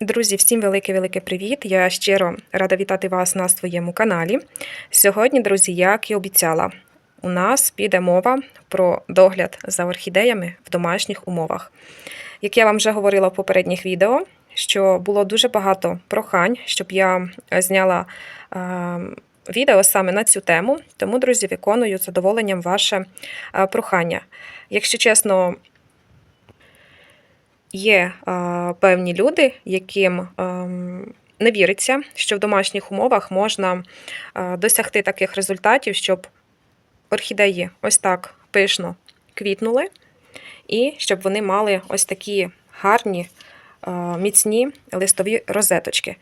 Друзі, всім великий-великий привіт! Я щиро рада вітати вас на своєму каналі. Сьогодні, друзі, як і обіцяла, у нас піде мова про догляд за орхідеями в домашніх умовах. Як я вам вже говорила в попередніх відео, що було дуже багато прохань, щоб я зняла е, відео саме на цю тему. Тому, друзі, виконую з задоволенням ваше е, прохання. Якщо чесно, Є е, певні люди, яким е, не віриться, що в домашніх умовах можна е, досягти таких результатів, щоб орхідеї ось так пишно квітнули, і щоб вони мали ось такі гарні, міцні листові розеточки.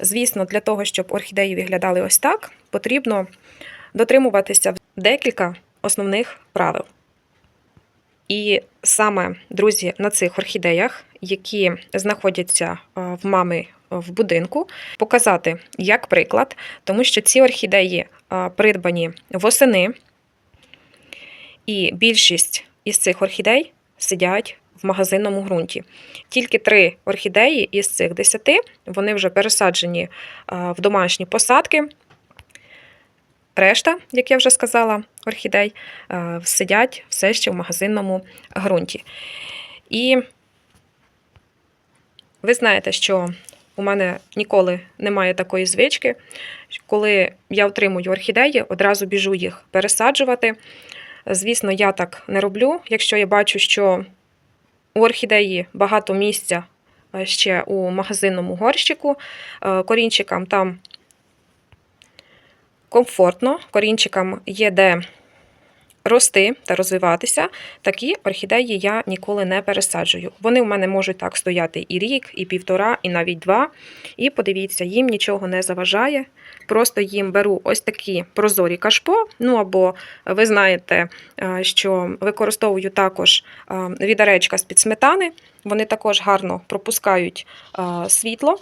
Звісно, для того, щоб орхідеї виглядали ось так, потрібно дотримуватися декілька основних правил. І саме, друзі, на цих орхідеях, які знаходяться е, в мами в будинку, показати як приклад, тому що ці орхідеї е, придбані восени, і більшість із цих орхідей сидять в магазинному ґрунті. Тільки три орхідеї із цих десяти вони вже пересаджені е, в домашні посадки. Решта, як я вже сказала, орхідей е, сидять все ще в магазинному ґрунті. І ви знаєте, що у мене ніколи немає такої звички. Коли я отримую орхідеї, одразу біжу їх пересаджувати. Звісно, я так не роблю. Якщо я бачу, що у орхідеї багато місця е, ще у магазинному горщику, е, корінчикам там комфортно, корінчикам є де рости та розвиватися, такі орхідеї я ніколи не пересаджую. Вони в мене можуть так стояти і рік, і півтора, і навіть два. І подивіться, їм нічого не заважає. Просто їм беру ось такі прозорі кашпо. Ну або ви знаєте, що використовую також відаречка з-під сметани. Вони також гарно пропускають світло.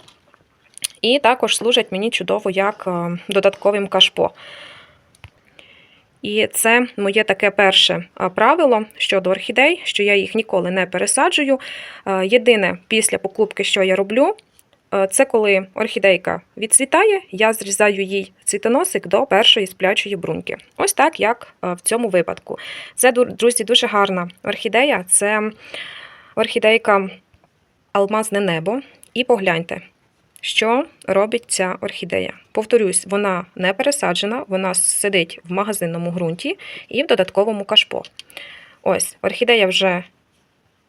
І також служать мені чудово як додатковим кашпо. І це моє таке перше правило щодо орхідей, що я їх ніколи не пересаджую. Єдине, після покупки, що я роблю, це коли орхідейка відцвітає, я зрізаю їй цвітоносик до першої сплячої бруньки. Ось так, як в цьому випадку. Це, друзі, дуже гарна орхідея. Це орхідейка Алмазне небо. І погляньте, що робить ця орхідея? Повторюсь, вона не пересаджена, вона сидить в магазинному ґрунті і в додатковому кашпо. Ось, орхідея вже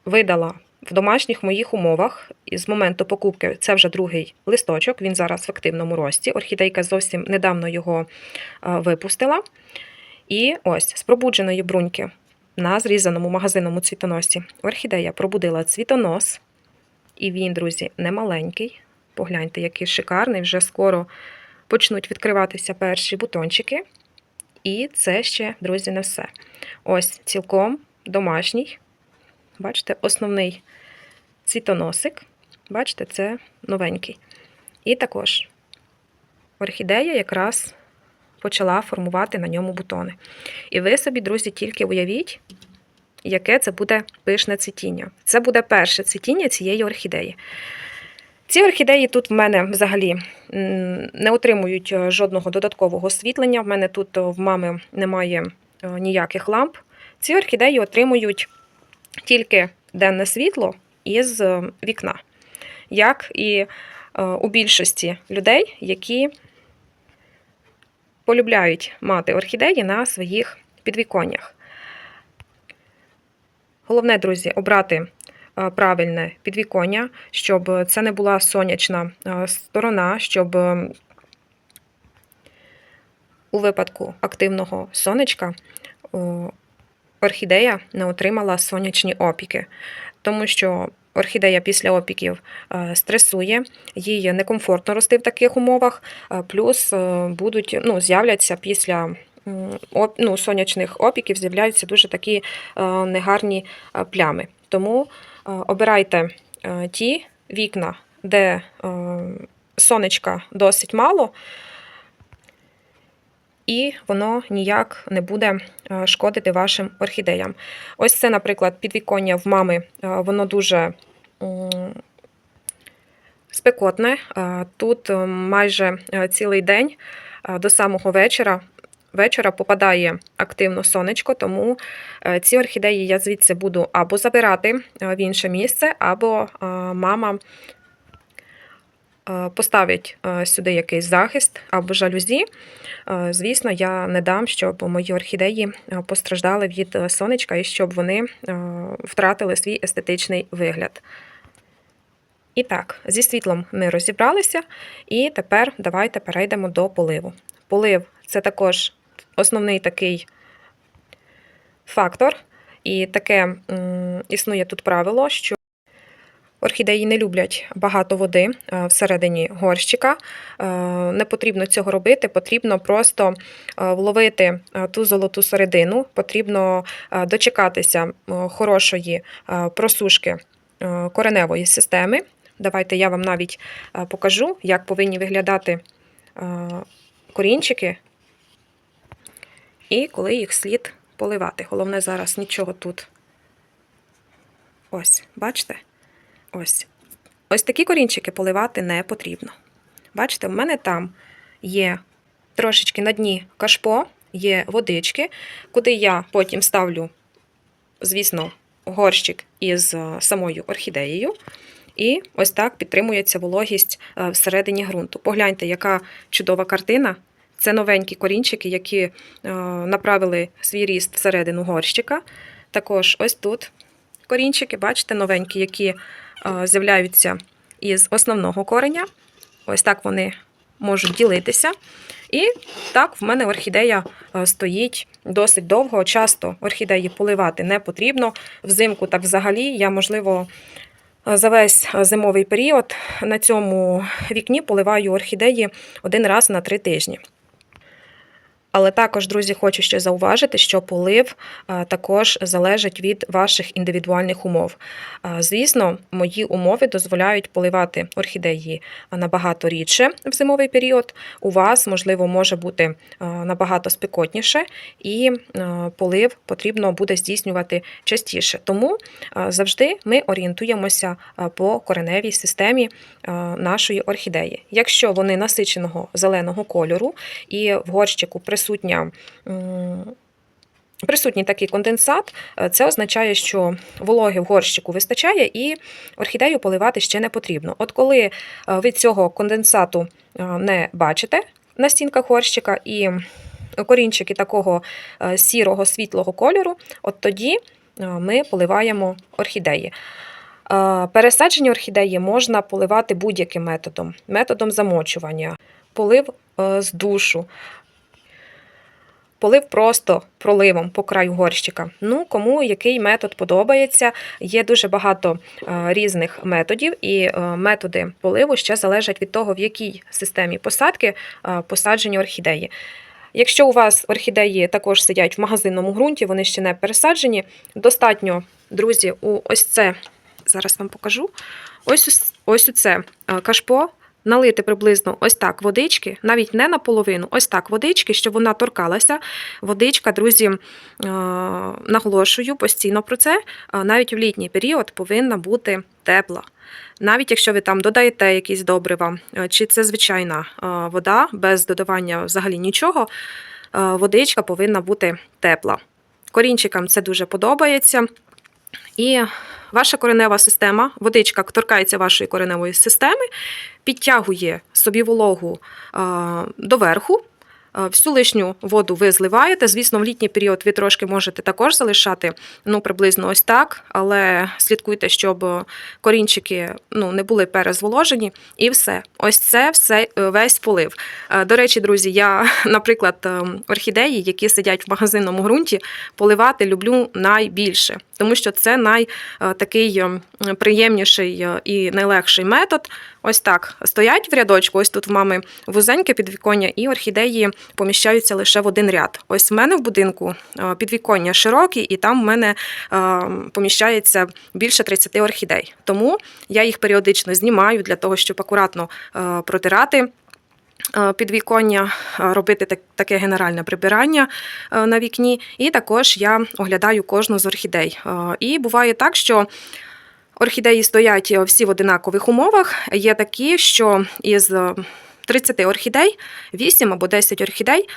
видала в домашніх моїх умовах. З моменту покупки це вже другий листочок, він зараз в активному рості. Орхідейка зовсім недавно його випустила. І ось з пробудженої бруньки на зрізаному магазинному цвітоносі орхідея пробудила цвітонос. І він, друзі, не маленький. Погляньте, який шикарний, вже скоро почнуть відкриватися перші бутончики. І це ще, друзі, не все. Ось цілком домашній. Бачите, основний цвітоносик. Бачите, це новенький. І також орхідея якраз почала формувати на ньому бутони. І ви собі, друзі, тільки уявіть, яке це буде пишне цвітіння. Це буде перше цвітіння цієї орхідеї. Ці орхідеї тут в мене взагалі не отримують е, жодного додаткового освітлення. В мене тут е, в мами немає е, ніяких ламп. Ці орхідеї отримують тільки денне світло із вікна, як і у більшості людей, які полюбляють мати орхідеї на своїх підвіконнях. Головне, друзі, обрати правильне підвіконня, щоб це не була сонячна е, сторона, щоб у випадку активного сонечка орхідея не отримала сонячні опіки, тому що орхідея після опіків е, стресує, їй некомфортно рости в таких умовах, плюс будуть ну, з'являться після ну, сонячних опіків, з'являються дуже такі негарні плями. Тому Е, обирайте е, ті вікна, де е, сонечка досить мало, і воно ніяк не буде шкодити вашим орхідеям. Ось це, наприклад, підвіконня в мами, воно дуже спекотне. Тут майже цілий день до самого вечора. Вечора попадає активно сонечко, тому е, ці орхідеї я звідси буду або забирати е, в інше місце, або е, мама поставить сюди якийсь захист або жалюзі. Звісно, я не дам, щоб мої орхідеї постраждали від сонечка і щоб вони втратили свій естетичний вигляд. І так, зі світлом ми розібралися, і тепер давайте перейдемо до поливу. Полив це також основний такий фактор, і таке існує тут правило, що орхідеї не люблять багато води е, всередині горщика. Е, Не потрібно цього робити, потрібно просто е, вловити ту золоту середину, потрібно дочекатися хорошої просушки кореневої системи. Давайте я вам навіть покажу, як повинні виглядати корінчики і коли їх слід поливати. Головне зараз нічого тут. Ось, бачите? Ось. Ось такі корінчики поливати не потрібно. Бачите, в мене там є трошечки на дні кашпо, є водички, куди я потім ставлю, звісно, горщик із е, самою орхідеєю. І ось так підтримується вологість е, всередині ґрунту. Погляньте, яка чудова картина. Це новенькі корінчики, які е, направили свій ріст всередину горщика. Також ось тут корінчики, бачите, новенькі, які е, з'являються із основного кореня. Ось так вони можуть ділитися. І так в мене орхідея е, стоїть досить довго. Часто орхідеї поливати не потрібно. Взимку так взагалі я, можливо, за весь зимовий період на цьому вікні поливаю орхідеї один раз на три тижні. Але також, друзі, хочу ще зауважити, що полив е, також залежить від ваших індивідуальних умов. Е, Звісно, мої умови дозволяють поливати орхідеї набагато рідше в зимовий період. У вас, можливо, може бути е, набагато спекотніше, і полив потрібно буде здійснювати частіше. Тому завжди ми орієнтуємося по кореневій системі нашої орхідеї. Якщо вони насиченого зеленого кольору і в горщику присутня. Присутній такий конденсат, е, це означає, що вологи в горщику вистачає, і орхідею поливати ще не потрібно. От коли е, ви цього конденсату е, не бачите на стінках горщика і корінчики такого сірого світлого кольору, от тоді ми поливаємо орхідеї. Пересаджені орхідеї можна поливати будь-яким методом: методом замочування, полив з душу, полив просто проливом по краю горщика. Ну, кому який метод подобається. Є дуже багато е, різних методів, і е, методи поливу ще залежать від того, в якій системі посадки е, посаджені орхідеї. Якщо у вас орхідеї також сидять в магазинному ґрунті, вони ще не пересаджені, достатньо, друзі, у ось це зараз вам покажу. Ось ось- у це кашпо. Налити приблизно ось так водички, навіть не наполовину, ось так водички, щоб вона торкалася. Водичка, друзі, е, наголошую постійно про це. е, Навіть в літній період повинна бути тепла. Навіть якщо ви там додаєте якісь добрива, е, чи це звичайна вода без додавання взагалі нічого, водичка повинна бути тепла. Корінчикам це дуже подобається. І ваша коренева система, водичка торкається вашої кореневої системи, підтягує собі вологу е, доверху. Е, Всю лишню воду ви зливаєте. Звісно, в літній період ви трошки можете також залишати ну, приблизно ось так, але слідкуйте, щоб корінчики ну, не були перезволожені. І все. Ось це все е, весь полив. До речі, друзі, я, наприклад, орхідеї, які сидять в магазинному ґрунті, поливати люблю найбільше, тому що це най е, такий е, приємніший е, і найлегший метод. Ось так стоять в рядочку. Ось тут в мами вузеньке підвіконня, і орхідеї поміщаються лише в один ряд. Ось в мене в будинку е, підвіконня широкі, і там в мене поміщається більше 30 орхідей. Тому я їх періодично знімаю для того, щоб акуратно протирати. Е, Підвіконня, е, робити таке генеральне прибирання е, на вікні, і також я оглядаю кожну з орхідей. І буває так, що Орхідеї стоять всі в одинакових умовах. Є такі, що із е, 30 орхідей, 8 або 10 орхідей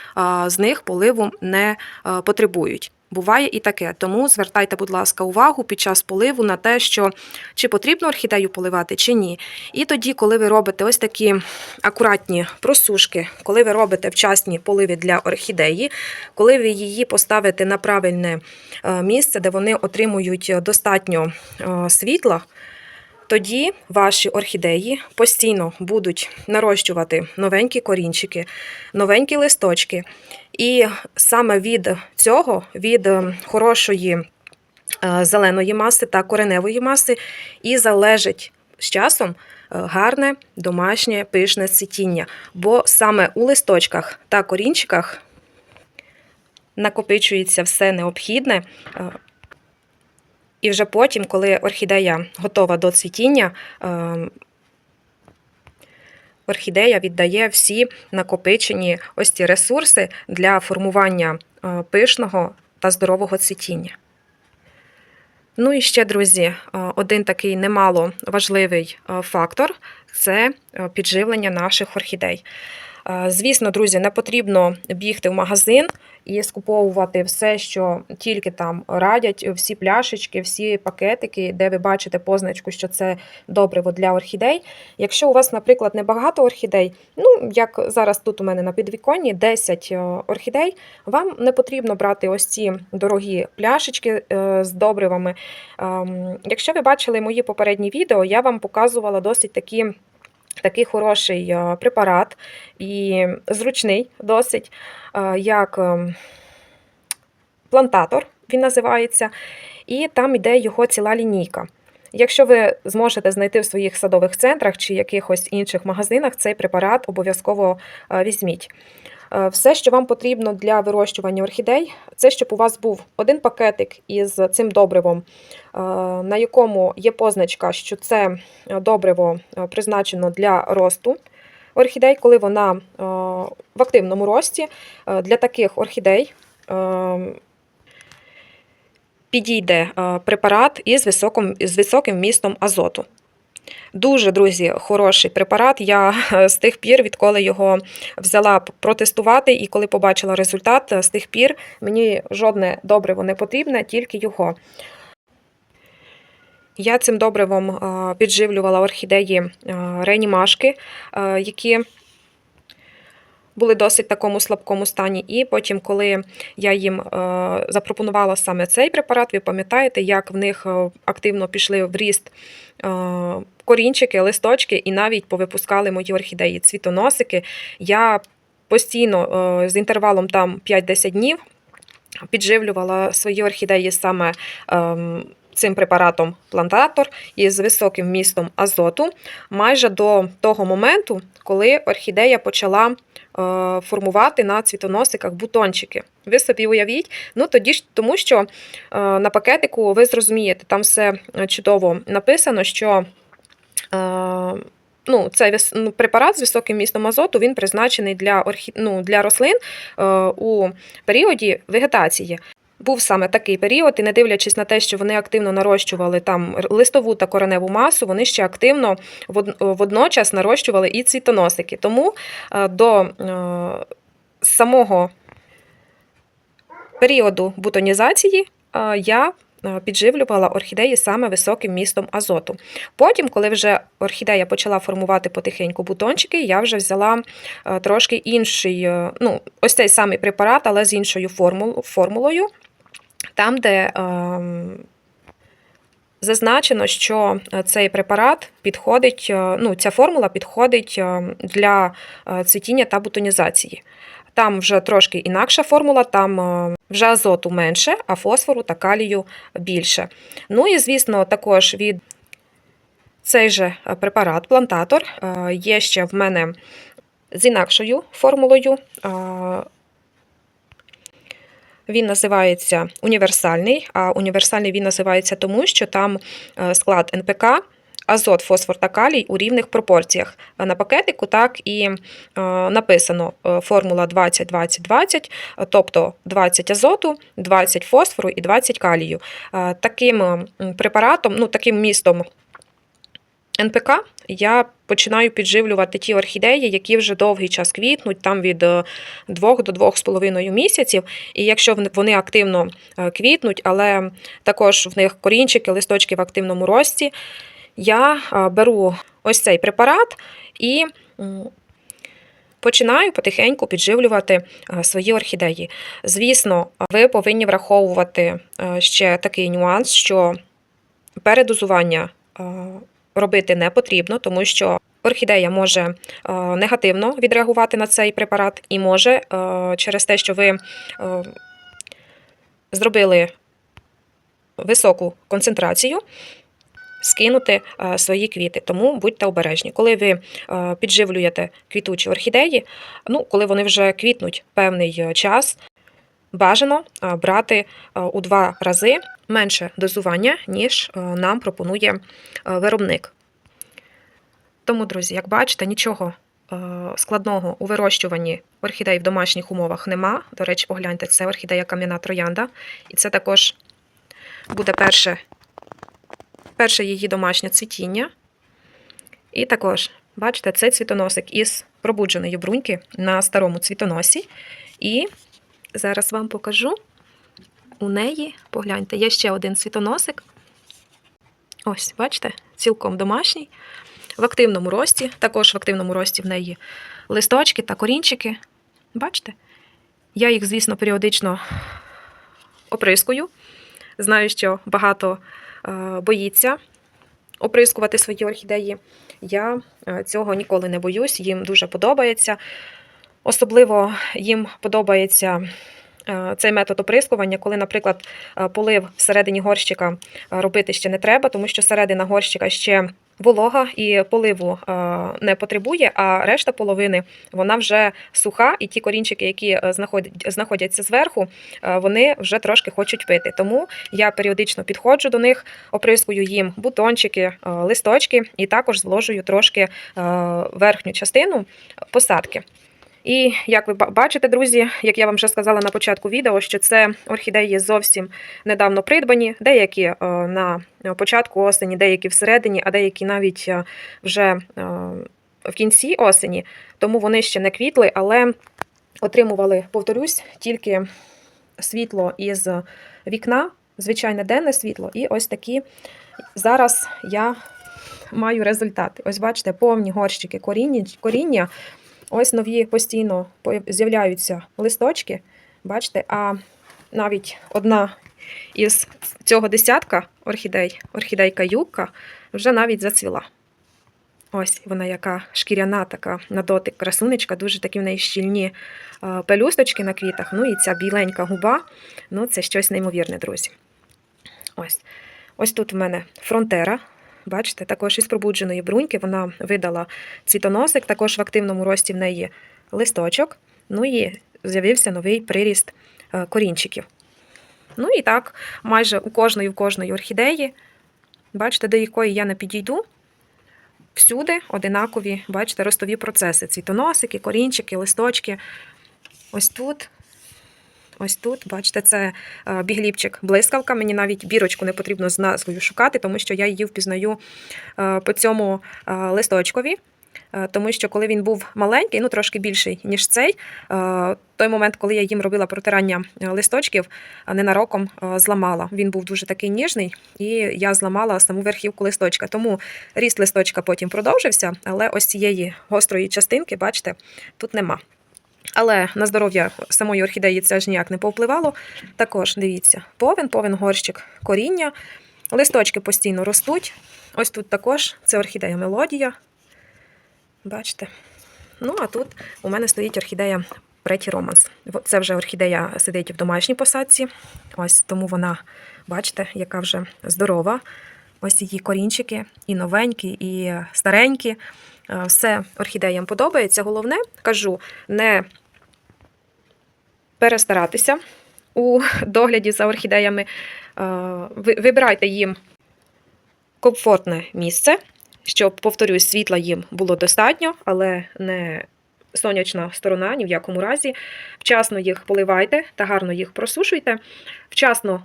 з них поливу не потребують. Буває і таке, тому звертайте, будь ласка, увагу під час поливу на те, що чи потрібно орхідею поливати, чи ні. І тоді, коли ви робите ось такі акуратні просушки, коли ви робите вчасні поливи для орхідеї, коли ви її поставите на правильне е, місце, де вони отримують достатньо е, світла, тоді ваші орхідеї постійно будуть нарощувати новенькі корінчики, новенькі листочки. І саме від цього, від е, хорошої е, зеленої маси та кореневої маси, і залежить з часом е, гарне домашнє пишне цвітіння. Бо саме у листочках та корінчиках накопичується все необхідне. І вже потім, коли орхідея готова до цвітіння, е, орхідея віддає всі накопичені ось ці ресурси для формування е, пишного та здорового цвітіння. Ну і ще, друзі, е, один такий немало важливий фактор це підживлення наших орхідей. Е, Звісно, друзі, не потрібно бігти в магазин і скуповувати все, що тільки там радять, всі пляшечки, всі пакетики, де ви бачите позначку, що це добриво для орхідей. Якщо у вас, наприклад, небагато орхідей, ну як зараз тут у мене на підвіконні 10 е, орхідей, вам не потрібно брати ось ці дорогі пляшечки е, з добривами. Ем, Якщо ви бачили мої попередні відео, я вам показувала досить такі. Такий хороший е, препарат і зручний досить, е, як ем, плантатор, він називається, і там йде його ціла лінійка. Якщо ви зможете знайти в своїх садових центрах чи якихось інших магазинах цей препарат, обов'язково е, візьміть. Е, Все, що вам потрібно для вирощування орхідей, це щоб у вас був один пакетик із цим добривом, е, на якому є позначка, що це добриво е, призначено для росту орхідей, коли вона в активному рості. Для таких орхідей підійде препарат із високим, з високим вмістом азоту. Дуже, друзі, хороший препарат. Я е, з тих пір, відколи його взяла протестувати, і коли побачила результат, е, з тих пір мені жодне добриво не потрібне, тільки його. Я цим добривом е, підживлювала орхідеї ренімашки, е, які були досить такому слабкому стані. І потім, коли я їм е, запропонувала саме цей препарат, ви пам'ятаєте, як в них е, активно пішли в ріст е, корінчики, листочки, і навіть повипускали мої орхідеї цвітоносики. Я постійно з інтервалом там 5-10 днів підживлювала свої орхідеї саме. Цим препаратом плантатор із високим вмістом азоту майже до того моменту, коли орхідея почала е, формувати на цвітоносиках бутончики. Ви собі уявіть, ну тоді ж тому, що е, на пакетику ви зрозумієте, там все е, чудово написано, що ну, цей ну, препарат з високим містом азоту він призначений для, орхі... ну, для рослин у періоді вегетації. Був саме такий період, і не дивлячись на те, що вони активно нарощували там листову та кореневу масу, вони ще активно вод- водночас нарощували і цвітоносики. Тому е, до е, самого періоду бутонізації е, я підживлювала орхідеї саме високим містом азоту. Потім, коли вже орхідея почала формувати потихеньку бутончики, я вже взяла трошки інший, ну, ось цей самий препарат, але з іншою формулою, там, де ем, зазначено, що е, цей препарат підходить, е, ну, ця формула підходить е, для цвітіння та бутонізації. Там вже трошки інакша формула, там вже азоту менше, а фосфору та калію більше. Ну і, звісно, також від цей же препарат, плантатор, є ще в мене з інакшою формулою. Він називається універсальний, а універсальний він називається тому, що там е, склад НПК азот, фосфор та калій у рівних пропорціях. Е, На пакетику так і е, написано формула 20-20-20, е, тобто 20 азоту, 20 фосфору і 20 калію. Таким препаратом, ну таким містом НПК я починаю підживлювати ті орхідеї, які вже довгий час квітнуть, там від 2 до 2,5 місяців. І якщо вони активно е, квітнуть, але також в них корінчики, листочки в активному рості, я е, беру ось цей препарат і починаю потихеньку підживлювати е, свої орхідеї. Звісно, ви повинні враховувати е, ще такий нюанс, що передозування е, робити не потрібно, тому що орхідея може е, негативно відреагувати на цей препарат і може е, через те, що ви е, зробили високу концентрацію. Скинути свої квіти, тому будьте обережні. Коли ви підживлюєте квітучі орхідеї, ну коли вони вже квітнуть певний час, бажано е, брати е, у два рази менше дозування, ніж е, нам пропонує виробник. Тому, друзі, як бачите, нічого складного у вирощуванні орхідей в домашніх умовах нема. До речі, погляньте, це орхідея кам'яна троянда. І це також буде перше, перше її домашнє цвітіння. І також, бачите, це цвітоносик із пробудженої бруньки на старому цвітоносі. І зараз вам покажу. У неї, погляньте, є ще один цвітоносик. Ось, бачите, цілком домашній, в активному рості. Також в активному рості в неї листочки та корінчики. Бачите? Я їх, звісно, періодично оприскую. Знаю, що багато е, боїться оприскувати свої орхідеї. Я е, цього ніколи не боюсь, їм дуже подобається. Особливо їм подобається е, цей метод оприскування, коли, наприклад, е, полив всередині горщика е, робити ще не треба, тому що середина горщика ще волога і поливу не потребує, а решта половини вона вже суха, і ті корінчики, які знаходяться зверху, вони вже трошки хочуть пити. Тому я періодично підходжу до них, оприскую їм бутончики, листочки і також зволожую трошки верхню частину посадки. І як ви бачите, друзі, як я вам вже сказала на початку відео, що це орхідеї зовсім недавно придбані, деякі е, на початку осені, деякі всередині, а деякі навіть е, вже е, в кінці осені, тому вони ще не квітли, але отримували, повторюсь, тільки світло із вікна, звичайне денне світло, і ось такі зараз я маю результати. Ось бачите, повні горщики коріння, коріння. Ось нові постійно з'являються листочки. Бачите, а навіть одна із цього десятка орхідей, орхідейка юбка, вже навіть зацвіла. Ось вона яка шкіряна, така на дотик красунечка, дуже такі в неї щільні е, пелюсточки на квітах. Ну і ця біленька губа. Ну, це щось неймовірне, друзі. Ось. Ось тут в мене фронтера. Бачите, також із пробудженої бруньки вона видала цвітоносик, також в активному рості в неї листочок. Ну і з'явився новий приріст е, корінчиків. Ну і так, майже у кожної в кожної орхідеї, бачите, до якої я не підійду, всюди одинакові, бачите, ростові процеси: цвітоносики, корінчики, листочки. Ось тут. Ось тут, бачите, це е, бігліпчик блискавка. Мені навіть бірочку не потрібно з назвою шукати, тому що я її впізнаю е, по цьому е, листочкові. Тому що коли він був маленький, ну трошки більший, ніж цей, той момент, коли я їм робила протирання листочків, ненароком зламала. Він був дуже такий ніжний, і я зламала саму верхівку листочка. Тому ріст листочка потім продовжився, але ось цієї гострої частинки, бачите, тут нема. Але на здоров'я самої орхідеї це ж ніяк не повпливало. Також дивіться, повен, повен горщик коріння. Листочки постійно ростуть. Ось тут також це орхідея мелодія. Бачите? Ну, а тут у мене стоїть орхідея Преті Романс. Це вже орхідея сидить в домашній посадці. Ось тому вона, бачите, яка вже здорова. Ось її корінчики, і новенькі, і старенькі. Е, Все орхідеям подобається. Головне, кажу, не перестаратися у догляді за орхідеями. Е, Вибирайте їм комфортне місце, щоб, повторюсь, світла їм було достатньо, але не сонячна сторона ні в якому разі. Вчасно їх поливайте та гарно їх просушуйте, вчасно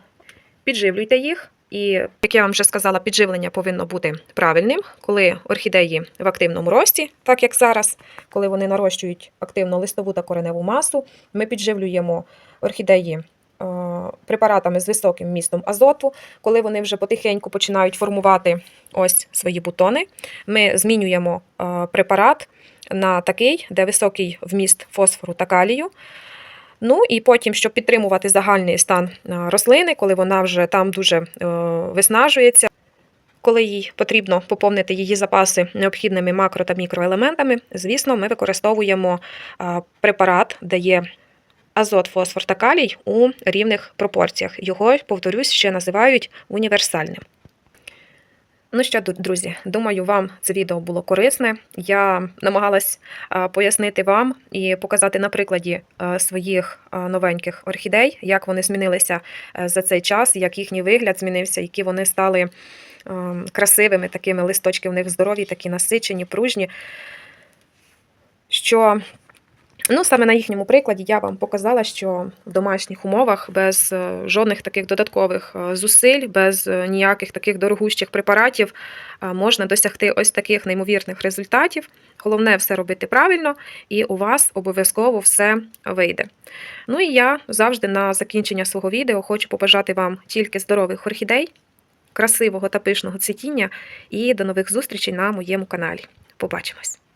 підживлюйте їх. І, як я вам вже сказала, підживлення повинно бути правильним, коли орхідеї в активному рості, так як зараз, коли вони нарощують активно листову та кореневу масу, ми підживлюємо орхідеї е, препаратами з високим вмістом азоту. Коли вони вже потихеньку починають формувати ось свої бутони, ми змінюємо е, препарат на такий, де високий вміст фосфору та калію. Ну і потім, щоб підтримувати загальний стан рослини, коли вона вже там дуже е, виснажується, коли їй потрібно поповнити її запаси необхідними макро та мікроелементами, звісно, ми використовуємо препарат, де є азот, фосфор та калій у рівних пропорціях. Його, повторюсь, ще називають універсальним. Ну що, друзі, думаю, вам це відео було корисне. Я намагалась пояснити вам і показати на прикладі своїх новеньких орхідей, як вони змінилися е, за цей час, як їхній вигляд змінився, які вони стали красивими, такими листочки в них здорові, такі насичені, пружні. Що Ну, саме на їхньому прикладі я вам показала, що в домашніх умовах без е, жодних таких додаткових е, зусиль, без е, ніяких таких дорогущих препаратів можна досягти ось таких неймовірних результатів. Головне все робити правильно, і у вас обов'язково все вийде. Ну і я завжди на закінчення свого відео хочу побажати вам тільки здорових орхідей, красивого та пишного цвітіння і до нових зустрічей на моєму каналі. Побачимось!